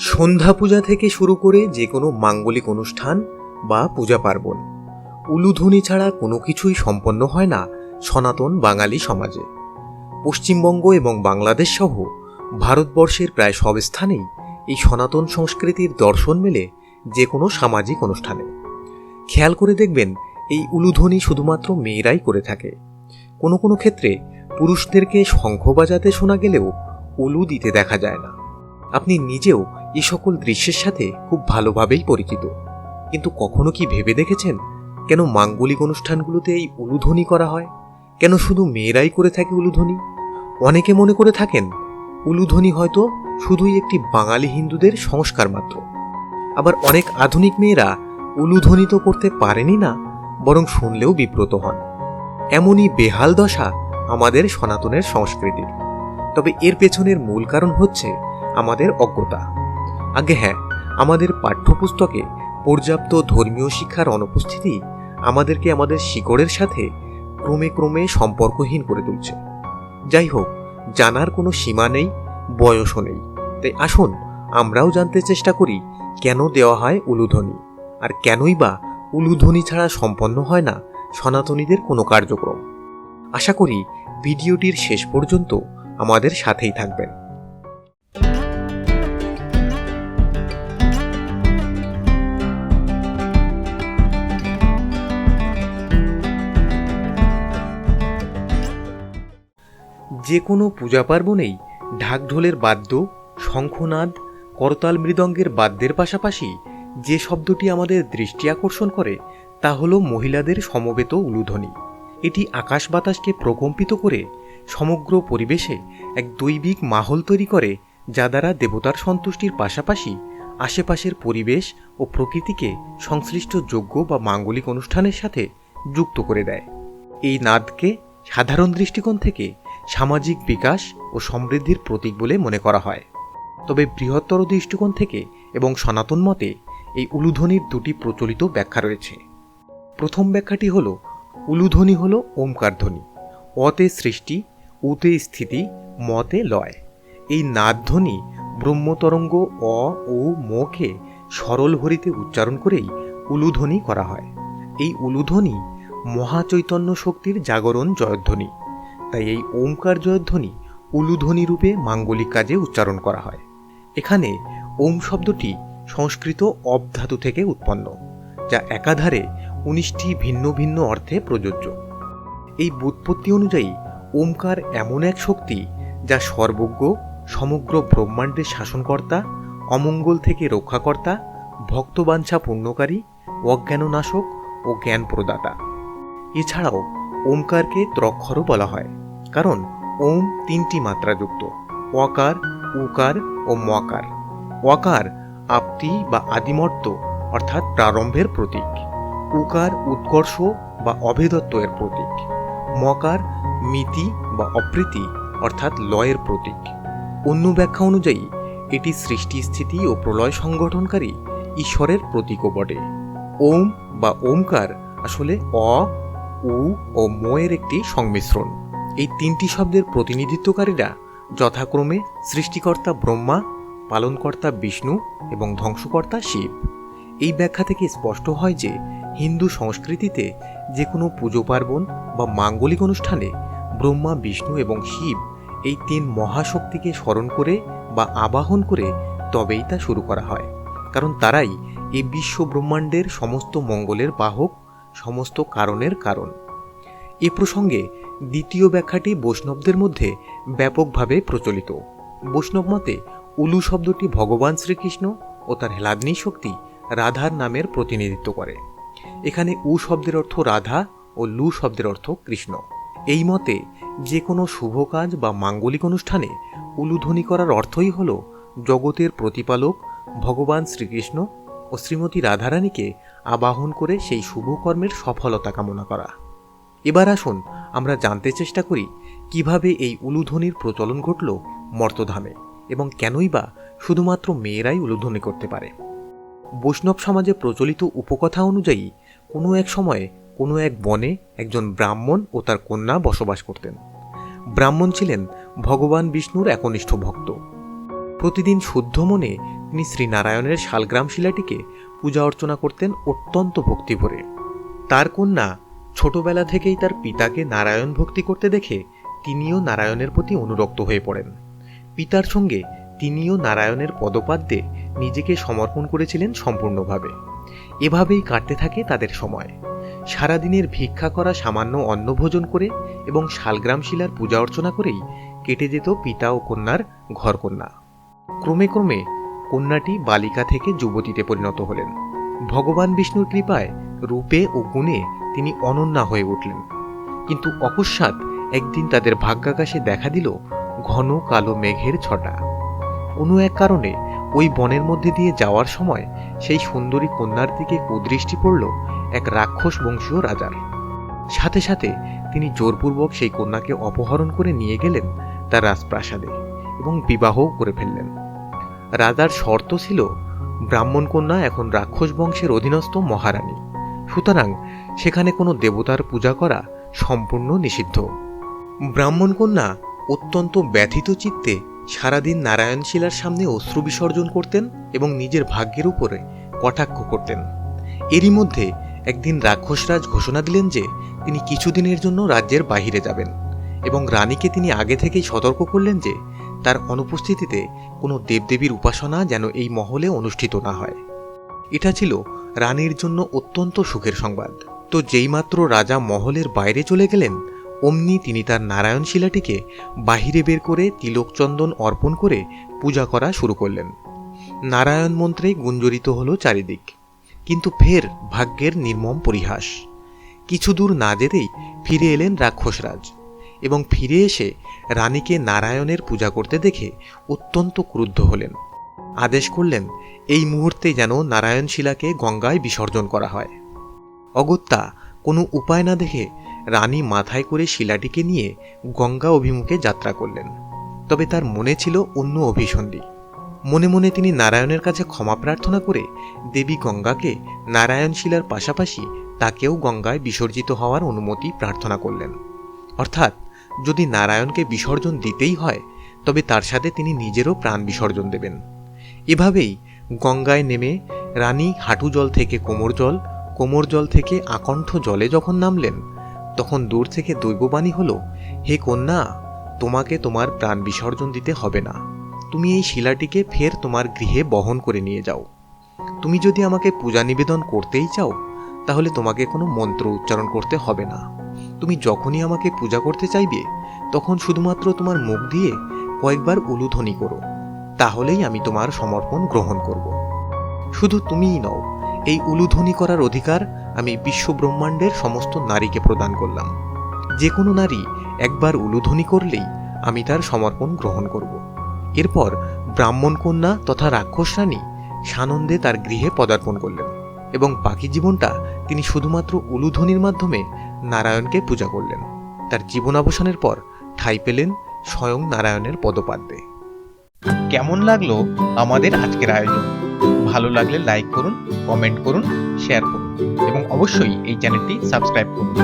সন্ধ্যা পূজা থেকে শুরু করে যে কোনো মাঙ্গলিক অনুষ্ঠান বা পূজা পার্বণ। উলুধ্বনি ছাড়া কোনো কিছুই সম্পন্ন হয় না সনাতন বাঙালি সমাজে। পশ্চিমবঙ্গ এবং বাংলাদেশ সহ ভারতবর্ষের প্রায় সব স্থানেই এই সনাতন সংস্কৃতির দর্শন মেলে যে কোনো সামাজিক অনুষ্ঠানে। খেয়াল করে দেখবেন, এই উলুধ্বনি শুধুমাত্র মেয়েরাই করে থাকে। কোনো কোনো ক্ষেত্রে পুরুষদেরকে শঙ্খ বাজাতে শোনা গেলেও উলু দিতে দেখা যায় না। আপনি নিজেও এই সকল দৃশ্যের সাথে খুব ভালোভাবেই পরিচিত। কিন্তু কখনো কি ভেবে দেখেছেন কেন মাঙ্গলিক অনুষ্ঠানগুলোতে এই উলুধ্বনি করা হয়? কেন শুধু মেয়েরাই করে থাকে উলুধ্বনি? অনেকে মনে করে থাকেন উলুধ্বনি হয়তো শুধুই একটি বাঙালি হিন্দুদের সংস্কার মাত্র। আবার অনেক আধুনিক মেয়েরা উলুধ্বনি তো করতে পারেনি না, বরং শুনলেও বিব্রত হন। এমনই বেহাল দশা আমাদের সনাতনের সংস্কৃতির। তবে এর পেছনের মূল কারণ হচ্ছে আমাদের অজ্ঞতা। আগে হ্যাঁ আমাদের পাঠ্যপুস্তকে পর্যাপ্ত ধর্মীয় শিক্ষার অনুপস্থিতি আমাদেরকে আমাদের শিকড়ের সাথে ক্রমে ক্রমে সম্পর্কহীন করে তুলছে। যাই হোক, জানার কোনো সীমা নেই, বয়সও নেই। তাই আসুন, আমরাও জানতে চেষ্টা করি কেন দেওয়া হয় উলুধ্বনি। আর কেনই বা উলুধ্বনি ছাড়া সম্পন্ন হয় না সনাতনীদের কোনো কার্যক্রম। আশা করি ভিডিওটির শেষ পর্যন্ত আমাদের সাথেই থাকবেন। যে কোনো পূজা পার্বণেই ঢাকঢোলের বাদ্য, শঙ্খনাদ, করতাল মৃদঙ্গের বাদ্যের পাশাপাশি যে শব্দটি আমাদের দৃষ্টি আকর্ষণ করে তা হল মহিলাদের সমবেত উলুধ্বনি। এটি আকাশ বাতাসকে প্রকম্পিত করে সমগ্র পরিবেশে এক দৈবিক মাহল তৈরি করে, যা দ্বারা দেবতার সন্তুষ্টির পাশাপাশি আশেপাশের পরিবেশ ও প্রকৃতিকে সংশ্লিষ্ট যোগ্য বা মাঙ্গলিক অনুষ্ঠানের সাথে যুক্ত করে দেয়। এই নাদকে সাধারণ দৃষ্টিকোণ থেকে সামাজিক বিকাশ ও সমৃদ্ধির প্রতীক বলে মনে করা হয়। তবে বৃহত্তর দৃষ্টিকোণ থেকে এবং সনাতন মতে, এই উলুধ্বনির দুটি প্রচলিত ব্যাখ্যা রয়েছে। প্রথম ব্যাখ্যাটি হল, উলুধ্বনি হল ওমকার ধ্বনি অতে সৃষ্টি, উতে স্থিতি, মতে লয়। এই নাদধ্বনি ব্রহ্মতরঙ্গ অ, ও, মকে সরল হরিতে উচ্চারণ করেই উলুধ্বনি করা হয়। এই উলুধ্বনি মহাচৈতন্য শক্তির জাগরণ জয়ধ্বনি। তাই এই ওমকার জয়ধ্বনি উলুধ্বনি রূপে মাঙ্গলিক কাজে উচ্চারণ করা হয়। এখানে ওম শব্দটি সংস্কৃত অব ধাতু থেকে উৎপন্ন, যা একাধারে উনিশটি ভিন্ন ভিন্ন অর্থে প্রযোজ্য। এই বুৎপত্তি অনুযায়ী ওমকার এমন এক শক্তি যা সর্বজ্ঞ, সমগ্র ব্রহ্মাণ্ডের শাসনকর্তা, অমঙ্গল থেকে রক্ষাকর্তা, ভক্তবাঞ্ছা পূর্ণকারী, অজ্ঞাননাশক ও জ্ঞান প্রদাতা এছাড়াও ওমকারকে ত্রক্ষরও বলা হয়, কারণ ওম তিনটি মাত্রাযুক্ত, ওয়াকার, উকার ও মকার ওয়াকার আপতি বা আদিমর্ত অর্থাৎ প্রারম্ভের প্রতীক। উকার উৎকর্ষ বা অভেদত্ব এর প্রতীক। মকার মিতি বা অপ্রীতি, অর্থাৎ লয়ের প্রতীক। অন্য ব্যাখ্যা অনুযায়ী, এটি সৃষ্টি স্থিতি ও প্রলয় সংগঠনকারী ঈশ্বরের প্রতীকও বটে। ওম বা ওমকার আসলে অ উ ও ময়ের একটি সংমিশ্রণ। এই তিনটি শব্দের প্রতিনিধিত্বকারীরা যথাক্রমে সৃষ্টিকর্তা ব্রহ্মা, পালনকর্তা বিষ্ণু এবং ধ্বংসকর্তা শিব। এই ব্যাখ্যা থেকে স্পষ্ট হয় যে হিন্দু সংস্কৃতিতে যে কোনো পুজো পার্বণ বা মাঙ্গলিক অনুষ্ঠানে ব্রহ্মা, বিষ্ণু এবং শিব এই তিন মহাশক্তিকে স্মরণ করে বা আবাহন করে তবেই তা শুরু করা হয়। কারণ তারাই এই বিশ্ব ব্রহ্মাণ্ডের সমস্ত মঙ্গলের বাহক সমস্ত কারণের কারণ। এ প্রসঙ্গে দ্বিতীয় ব্যাখ্যাটি বৈষ্ণবদের মধ্যে ব্যাপকভাবে প্রচলিত। বৈষ্ণব মতে উলু শব্দটি ভগবান শ্রীকৃষ্ণ ও তার হেলাগ্নি শক্তি রাধার নামের প্রতিনিধিত্ব করে। এখানে উ শব্দের অর্থ রাধা ও লু শব্দের অর্থ কৃষ্ণ। এই মতে যে কোনো শুভ কাজ বা মাঙ্গলিক অনুষ্ঠানে উলুধ্বনি করার অর্থই হল জগতের প্রতিপালক ভগবান শ্রীকৃষ্ণ ও শ্রীমতী রাধারানীকে আবাহন করে সেই শুভ কর্মের সফলতা কামনা করা। এবার আসুন, আমরা জানতে চেষ্টা করি, কীভাবে এই উলুধ্বনির প্রচলন ঘটল মর্তধামে এবং কেনই বা শুধুমাত্র মেয়েরাই উলুধ্বনি করতে পারে? বৈষ্ণব সমাজে প্রচলিত উপকথা অনুযায়ী, কোনো এক সময়ে কোনো এক বনে একজন ব্রাহ্মণ ও তার কন্যা বসবাস করতেন। ব্রাহ্মণ ছিলেন ভগবান বিষ্ণুর একনিষ্ঠ ভক্ত। প্রতিদিন শুদ্ধ মনে তিনি শ্রীনারায়ণের শালগ্রাম শিলাটিকে পূজা অর্চনা করতেন অত্যন্ত ভক্তি ভরে। তার কন্যা ছোটবেলা থেকেই তার পিতাকে নারায়ণ ভক্তি করতে দেখে তিনিও নারায়ণের প্রতি অনুরক্ত হয়ে পড়েন। পিতার সঙ্গে তিনিও নারায়ণের পদপাদ্যে নিজেকে সমর্পণ করেছিলেন সম্পূর্ণভাবে। এভাবেই কাটতে থাকে তাদের সময়। সারাদিনের ভিক্ষা করা সামান্য অন্নভোজন করে এবং শালগ্রাম শিলার পূজা অর্চনা করেই কেটে যেত পিতা ও কন্যার ঘরকন্যা। ক্রমে ক্রমে কন্যাটি বালিকা থেকে যুবতীতে পরিণত হলেন। ভগবান বিষ্ণুর কৃপায়, রূপে ও গুণে তিনি অনন্যা হয়ে উঠলেন। কিন্তু অকস্মাৎ একদিন তাদের ভাগ্যাকাশে দেখা দিল ঘন কালো মেঘের ছটা। কোনো এক কারণে ওই বনের মধ্যে দিয়ে যাওয়ার সময় সেই সুন্দরী কন্যার দিকে কুদৃষ্টি পড়ল এক রাক্ষস বংশীয় রাজার। সাথে সাথে তিনি জোরপূর্বক সেই কন্যাকে অপহরণ করে নিয়ে গেলেন তার রাজপ্রাসাদে এবং বিবাহও করে ফেললেন। রাজার শর্ত ছিল ব্রাহ্মণ কন্যা এখন রাক্ষস বংশের অধীনস্থ মহারানী। সুতরাং সেখানে কোনো দেবতার পূজা করা সম্পূর্ণ নিষিদ্ধ। ব্রাহ্মণ কন্যা অত্যন্ত ব্যথিত চিত্তে সারাদিন নারায়ণ শিলার সামনে অশ্রু বিসর্জন করতেন এবং নিজের ভাগ্যের উপরে কটাক্ষ করতেন। এরই মধ্যে একদিন রাক্ষসরাজ ঘোষণা দিলেন যে তিনি কিছুদিনের জন্য রাজ্যের বাহিরে যাবেন এবং রানীকে তিনি আগে থেকেই সতর্ক করলেন যে তার অনুপস্থিতিতে কোনো দেবদেবীর উপাসনা যেন এই মহলে অনুষ্ঠিত না হয়। এটা ছিল রানীর জন্য অত্যন্ত সুখের সংবাদ। তো যেইমাত্র রাজা মহলের বাইরে চলে গেলেন, অমনি তিনি তার নারায়ণ শিলাটিকে বাহিরে বের করে তিলকচন্দন অর্পণ করে পূজা করা শুরু করলেন। নারায়ণ মন্ত্রে গুঞ্জরিত হল চারিদিক। কিন্তু ফের ভাগ্যের নির্মম পরিহাস। কিছু দূর না যেতেই ফিরে এলেন রাক্ষসরাজ। এবং ফিরে এসে রানীকে নারায়ণের পূজা করতে দেখে অত্যন্ত ক্রুদ্ধ হলেন। আদেশ করলেন, এই মুহূর্তে যেন নারায়ণ শিলাকে গঙ্গায় বিসর্জন করা হয়। অগত্যা কোনো উপায় না দেখে রানী মাথায় করে শিলাটিকে নিয়ে গঙ্গা অভিমুখে যাত্রা করলেন। তবে তার মনে ছিল অন্য অভিসন্ধি। মনে মনে তিনি নারায়ণের কাছে ক্ষমা প্রার্থনা করে দেবী গঙ্গাকে নারায়ণ শিলার পাশাপাশি তাকেও গঙ্গায় বিসর্জিত হওয়ার অনুমতি প্রার্থনা করলেন। অর্থাৎ যদি নারায়ণকে বিসর্জন দিতেই হয়, তবে তার সাথে তিনি নিজেরও প্রাণ বিসর্জন দেবেন। এভাবেই গঙ্গায় নেমে রানী হাঁটু জল থেকে কোমর জল কোমর জল থেকে আকণ্ঠ জলে যখন নামলেন, তখন দূর থেকে দৈববাণী হলো, হে কন্যা, তোমাকে তোমার প্রাণ বিসর্জন দিতে হবে না। তুমি এই শিলাটিকে ফের তোমার গৃহে বহন করে নিয়ে যাও। তুমি যদি আমাকে পূজা নিবেদন করতেই চাও, তাহলে তোমাকে কোনো মন্ত্র উচ্চারণ করতে হবে না। তুমি যখনই আমাকে পূজা করতে চাইবে, তখন শুধুমাত্র তোমার মুখ দিয়ে কয়েকবার উলুধ্বনি করো। তাহলেই আমি তোমার সমর্পণ গ্রহণ করব। শুধু তুমিই নও, এই উলুধ্বনি করার অধিকার আমি বিশ্ব ব্রহ্মাণ্ডের সমস্ত নারীকে প্রদান করলাম। যে কোনো নারী একবার উলুধ্বনি করলেই আমি তার সমর্পণ গ্রহণ করব। এরপর ব্রাহ্মণ কন্যা তথা রাক্ষস রানী সানন্দে তার গৃহে পদার্পণ করলেন এবং বাকি জীবনটা তিনি শুধুমাত্র উলুধ্বনির মাধ্যমে নারায়ণকে পূজা করলেন। তার জীবনাবসানের পর ঠাই পেলেন স্বয়ং নারায়ণের পদপাদ্যে। কেমন লাগল আমাদের আজকের আয়োজন? ভালো লাগলে লাইক করুন কমেন্ট করুন শেয়ার করুন। এবং অবশ্যই এই চ্যানেলটি সাবস্ক্রাইব করুন।